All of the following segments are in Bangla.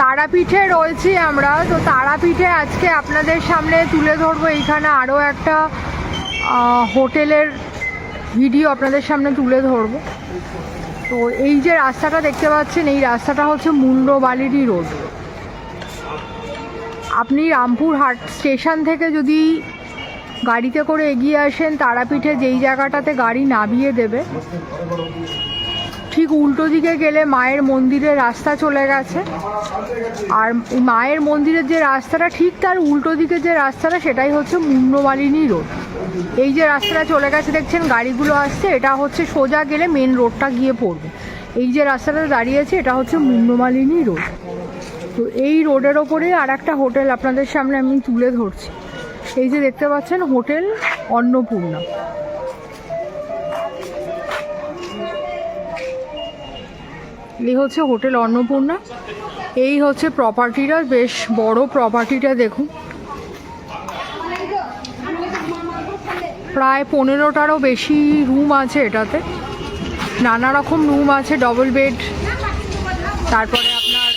তারাপীঠে রয়েছি আমরা। তো তারাপীঠে আজকে আপনাদের সামনে তুলে ধরবো। এইখানে আরও একটা হোটেলের ভিডিও আপনাদের সামনে তুলে ধরবো। তো এই যে রাস্তাটা দেখতে পাচ্ছেন, এই রাস্তাটা হচ্ছে মুন্ডবালিরি রোড। আপনি রামপুর হাট স্টেশন থেকে যদি গাড়িতে করে এগিয়ে আসেন, তারাপীঠে যেই জায়গাটাতে গাড়ি নামিয়ে দেবে ঠিক উল্টো দিকে গেলে মায়ের মন্দিরের রাস্তা চলে গেছে। আর মায়ের মন্দিরের যে রাস্তাটা, ঠিক তার উল্টো দিকে যে রাস্তাটা, সেটাই হচ্ছে মুন্ডমালিনী রোড। এই যে রাস্তাটা চলে গেছে, দেখছেন গাড়িগুলো আসছে, এটা হচ্ছে সোজা গেলে মেন রোডটা গিয়ে পড়বে। এই যে রাস্তাটা দাঁড়িয়েছে, এটা হচ্ছে মুন্ডমালিনী রোড। তো এই রোডের ওপরে আর একটা হোটেল আপনাদের সামনে আমি তুলে ধরছি। এই যে দেখতে পাচ্ছেন, হোটেল অন্নপূর্ণা। এই হচ্ছে হোটেল অন্নপূর্ণা। এই হচ্ছে প্রপার্টিটা বেশ বড় প্রপার্টিটা দেখুন। প্রায় পনেরোটারও বেশি রুম আছে এটাতে। নানা রকম রুম আছে ডবল বেড তারপরে আপনার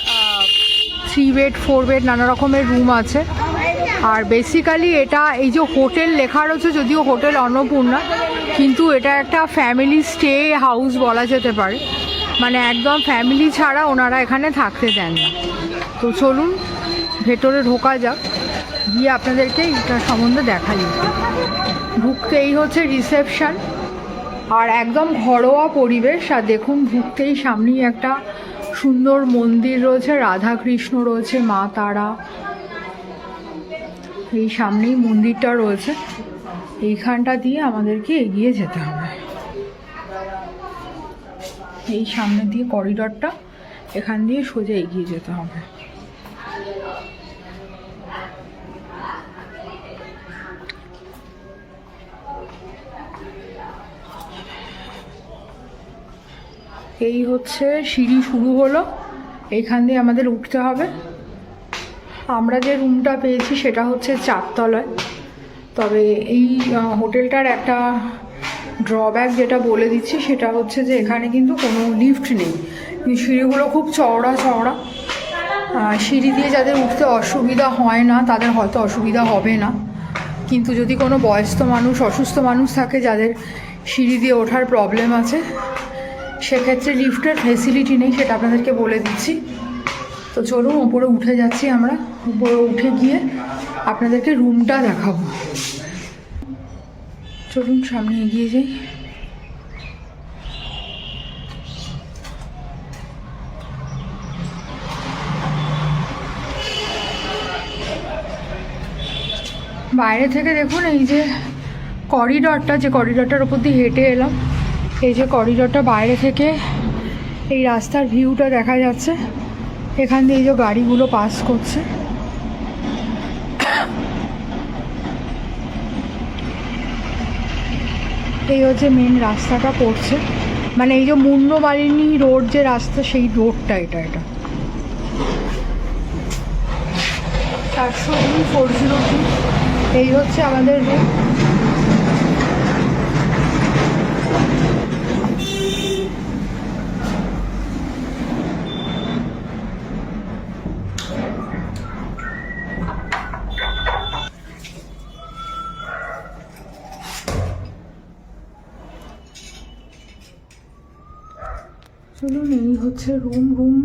থ্রি বেড ফোর বেড নানা রকমের রুম আছে। আর বেসিক্যালি এটা, এই যে হোটেল লেখা রয়েছে যদিও হোটেল অন্নপূর্ণা, কিন্তু এটা একটা ফ্যামিলি স্টে হাউস বলা যেতে পারে। মানে একদম ফ্যামিলি ছাড়া ওনারা এখানে থাকতে দেন না। তো চলুন, ভেতরে ঢোকা যাক। গিয়ে আপনাদেরকে এটা সম্বন্ধে দেখা যাবে ঢুকতে হচ্ছে রিসেপশন আর একদম ঘরোয়া পরিবেশ। আর দেখুন ঢুকতেই সামনেই একটা সুন্দর মন্দির রয়েছে। রাধা কৃষ্ণ রয়েছে, মা তারা। এই সামনেই মন্দিরটা রয়েছে। এইখানটা দিয়ে আমাদেরকে এগিয়ে যেতে হবে। এই সামনে দিয়ে করিডরটা, এখান দিয়ে সোজা এগিয়ে যেতে হবে। এই হচ্ছে সিঁড়ি শুরু হলো। এইখান দিয়ে আমাদের উঠতে হবে। আমরা যে রুমটা পেয়েছি সেটা হচ্ছে চারতলায়। তবে এই হোটেলটার একটা ড্রব্যাক যেটা বলে দিচ্ছি সেটা হচ্ছে যে এখানে কিন্তু কোনো লিফট নেই। সিঁড়িগুলো খুব চওড়া চওড়া। সিঁড়ি দিয়ে যাদের উঠতে অসুবিধা হয় না, তাদের হয়তো অসুবিধা হবে না। কিন্তু যদি কোনো বয়স্ক মানুষ, অসুস্থ মানুষ থাকে যাদের সিঁড়ি দিয়ে ওঠার প্রবলেম আছে, সেক্ষেত্রে লিফটের ফেসিলিটি নেই, সেটা আপনাদেরকে বলে দিচ্ছি। তো চলুন, উপরে উঠে যাচ্ছি আমরা। উপরে উঠে গিয়ে আপনাদেরকে রুমটা দেখাবো। চলুন সামনে এগিয়ে যাই। বাইরে থেকে দেখুন, এই যে করিডরটা, যে করিডরটার ওপর দিয়ে হেঁটে এলাম, এই যে করিডরটা বাইরে থেকে এই রাস্তার ভিউটা দেখা যাচ্ছে। এখান দিয়ে এই যে গাড়িগুলো পাস করছে। এই হচ্ছে মেন রাস্তাটা পড়ছে। মানে এই যে মুন্ডমালিনী রোড যে রাস্তা, সেই রোডটা এটা এটা। চারশো দুই ফোর জিরো এই হচ্ছে আমাদের রুম চলুন এই হচ্ছে রুম রুম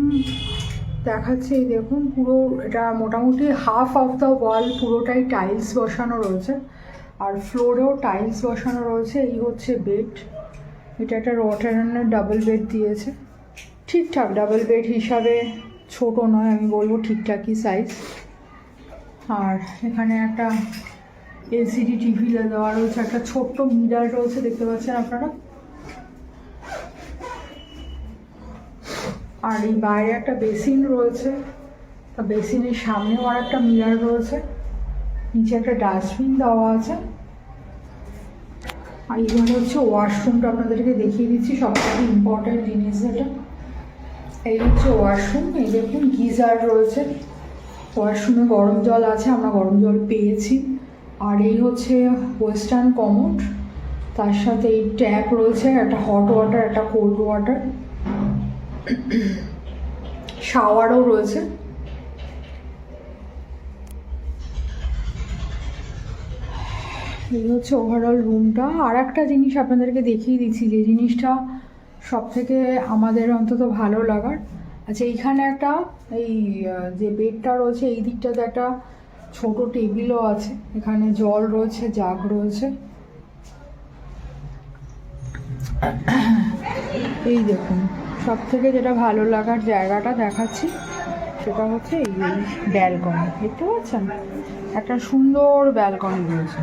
দেখাচ্ছে। এই দেখুন, পুরো এটা মোটামুটি হাফ অফ দ্য ওয়াল পুরোটাই টাইলস বসানো রয়েছে। আর ফ্লোরেও টাইলস বসানো রয়েছে। এই হচ্ছে বেড এটা একটা রটারানের ডাবল বেড দিয়েছে। ঠিকঠাক ডাবল বেড হিসাবে ছোট নয়, আমি বলব ঠিকঠাকই সাইজ আর এখানে একটা এলসিডি টিভি দেওয়া রয়েছে। একটা ছোট্ট মিরার রয়েছে, দেখতে পাচ্ছেন আপনারা? আর এই বাইরে একটা বেসিন রয়েছে। তা বেসিনের সামনেও আর একটা মিরার রয়েছে। নিচে একটা ডাস্টবিন দেওয়া আছে। আর এইখানে হচ্ছে ওয়াশরুমটা আপনাদেরকে দেখিয়ে দিচ্ছি, সবথেকে ইম্পর্ট্যান্ট জিনিস যেটা। এই হচ্ছে ওয়াশরুম, এই দেখুন গিজার রয়েছে। ওয়াশরুমে গরম জল আছে, আমরা গরম জল পেয়েছি। আর এই হচ্ছে ওয়েস্টার্ন কমোড, তার সাথে এই ট্যাপ রয়েছে, একটা হট ওয়াটার একটা কোল্ড ওয়াটার শাওয়ারও রয়েছে। এই হচ্ছে ওভারঅল রুমটা আর একটা জিনিস আপনাদেরকে দেখিয়ে দিচ্ছি, যে জিনিসটা সব থেকে আমাদের অন্তত ভালো লাগার। আচ্ছা এইখানে একটা এই যে বেডটা রয়েছে, এই দিকটাতে একটা ছোট টেবিলও আছে। এখানে জল রয়েছে, জাগ রয়েছে। এই দেখুন। সব থেকে যেটা ভালো লাগার জায়গাটা দেখাচ্ছি, সেটা হচ্ছে এই ব্যালকনি দেখতে পাচ্ছেন? একটা সুন্দর ব্যালকনি রয়েছে।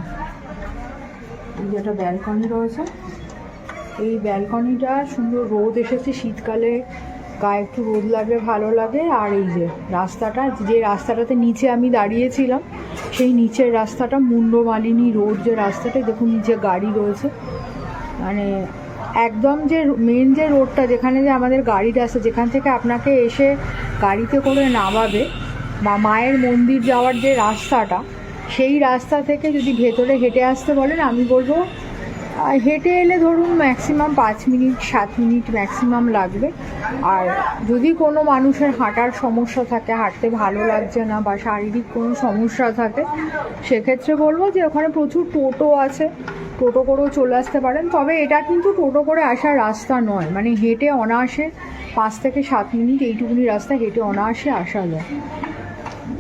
এই যে একটা ব্যালকনি রয়েছে। এই ব্যালকনিটা সুন্দর রোদ এসেছে শীতকালে। গায়ে একটু রোদ লাগলে ভালো লাগে। আর এই যে রাস্তাটা, যে রাস্তাটাতে নিচে আমি দাঁড়িয়েছিলাম, সেই নিচের রাস্তাটা মুন্ডমালিনী রোড যে রাস্তাটা, দেখুন নিচে গাড়ি রয়েছে। মানে একদম যে মেন যে রোডটা যেখানে যে আমাদের গাড়িটা আছে, যেখান থেকে আপনাকে এসে গাড়িতে করে নামাবে, বা মায়ের মন্দির যাওয়ার যে রাস্তাটা, সেই রাস্তা থেকে যদি ভেতরে হেঁটে আসতে বলেন, আমি বলব আহ, হেঁটে এলে ধরুন ম্যাক্সিমাম পাঁচ মিনিট সাত মিনিট ম্যাক্সিমাম লাগবে। আর যদি কোনো মানুষের হাঁটার সমস্যা থাকে হাঁটতে ভালো লাগছে না বা শারীরিক কোনো সমস্যা থাকে সেক্ষেত্রে বলব যে ওখানে প্রচুর টোটো আছে। টোটো করেও চলে আসতে পারেন। তবে এটা কিন্তু টোটো করে আসার রাস্তা নয়। মানে হেঁটে অনায়াসে পাঁচ থেকে সাত মিনিট এইটুকুনি রাস্তা হেঁটে অনায়াসে আসা যায়।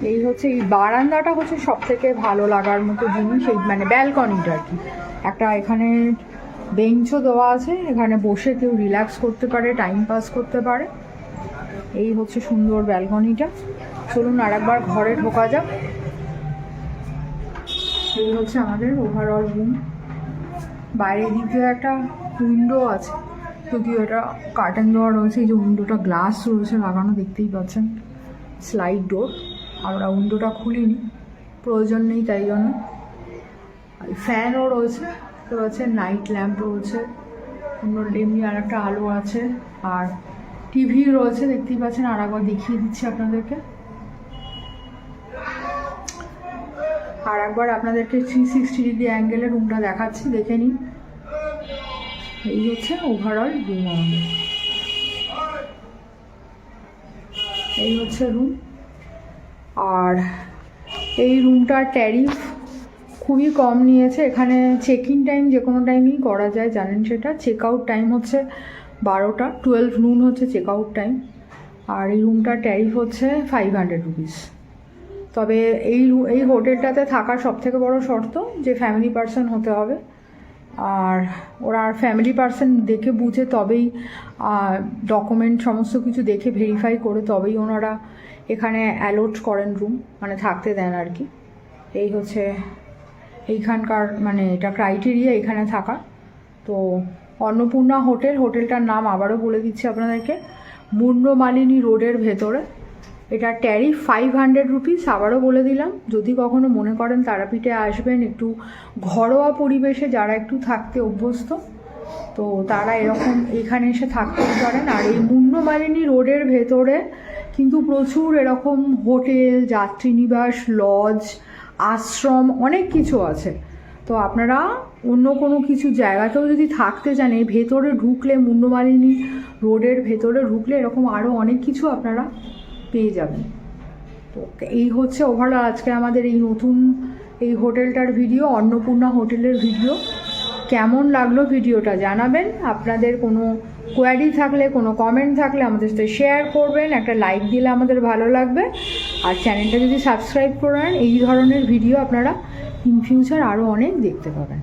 এই হচ্ছে এই বারান্দাটা হচ্ছে সব থেকে ভালো লাগার মতো জিনিস। এই মানে ব্যালকনিটা আর কি। একটা এখানে বেঞ্চও দেওয়া আছে, এখানে বসে কেউ রিল্যাক্স করতে পারে টাইম পাস করতে পারে। এই হচ্ছে সুন্দর ব্যালকনিটা চলুন আরেকবার ঘরে ঢোকা যাক। এই হচ্ছে আমাদের ওভারঅল রুম বাইরের দিক একটা উইন্ডো আছে, যদিও এটা কার্টেন দেওয়া রয়েছে, এই যে উইন্ডোটা গ্লাস রয়েছে লাগানো, দেখতেই পাচ্ছেন। স্লাইড ডোর আমরা উইন্ডোটা খুলিনি। প্রয়োজন নেই তাই জন্য। আর ফ্যানও রয়েছে আছে নাইট ল্যাম্প রয়েছে এমনি আর একটা আলো আছে, আর টিভি রয়েছে, দেখতেই পাচ্ছেন, আর একবার দেখিয়ে দিচ্ছি আপনাদেরকে। আর একবার আপনাদেরকে থ্রি সিক্সটি ডিগ্রি অ্যাঙ্গেলে রুমটা দেখাচ্ছি, দেখে নিন। এই হচ্ছে ওভারঅল রুম আমাদের। এই হচ্ছে রুম আর এই রুমটার ট্যারিফ খুবই কম নিয়েছে। এখানে চেক ইন টাইম যে কোনো টাইমই করা যায়, জানেন সেটা। চেক আউট টাইম হচ্ছে বারোটা টুয়েলভ নুন হচ্ছে চেক আউট টাইম আর এই রুমটার ট্যারিফ হচ্ছে ফাইভ হান্ড্রেড রুপিস তবে এই এই হোটেলটাতে থাকার সব থেকে বড় শর্ত যে ফ্যামিলি পার্সন হতে হবে। আর ওরা ফ্যামিলি পার্সন দেখে বুঝে তবেই ডকুমেন্ট সমস্ত কিছু দেখে ভেরিফাই করে তবেই ওনারা এখানে অ্যালোট করেন রুম মানে থাকতে দেন আর কি। এই হচ্ছে এইখানকার মানে এটা ক্রাইটেরিয়া এখানে থাকা। তো অন্নপূর্ণা হোটেল, হোটেলটার নাম আবারও বলে দিচ্ছি আপনাদেরকে। মুন্ডমালিনী রোডের ভেতরে। এটা ট্যারিফ ফাইভ হান্ড্রেড রুপিস আবারও বলে দিলাম। যদি কখনো মনে করেন তারাপীঠে আসবেন, একটু ঘরোয়া পরিবেশে যারা একটু থাকতে অভ্যস্ত, তো তারা এরকম এখানে এসে থাকতেই পারেন। আর এই মুন্ডমালিনী রোডের ভেতরে কিন্তু প্রচুর এরকম হোটেল, যাত্রীনিবাস লজ আশ্রম, অনেক কিছু আছে। তো আপনারা অন্য কোনো কিছু জায়গাতেও যদি থাকতে চান, এই ভেতরে ঢুকলে মুন্ডমালিনী রোডের ভেতরে ঢুকলে এরকম আরও অনেক কিছু আপনারা পেয়ে যাবেন। তো এই হচ্ছে ওভারঅল আজকে আমাদের এই নতুন এই হোটেলটার ভিডিও, অন্নপূর্ণা হোটেলের ভিডিও। কেমন লাগল ভিডিওটা জানাবেন। আপনাদের কোনো কোয়ারি থাকলে, কোনো কমেন্ট থাকলে আমাদের সাথে শেয়ার করবেন, একটা লাইক দিলে আমাদের ভালো লাগবে। আর চ্যানেলটা যদি সাবস্ক্রাইব করে নেন, এই ধরনের ভিডিও আপনারা ইন ফিউচার আরও অনেক দেখতে পাবেন।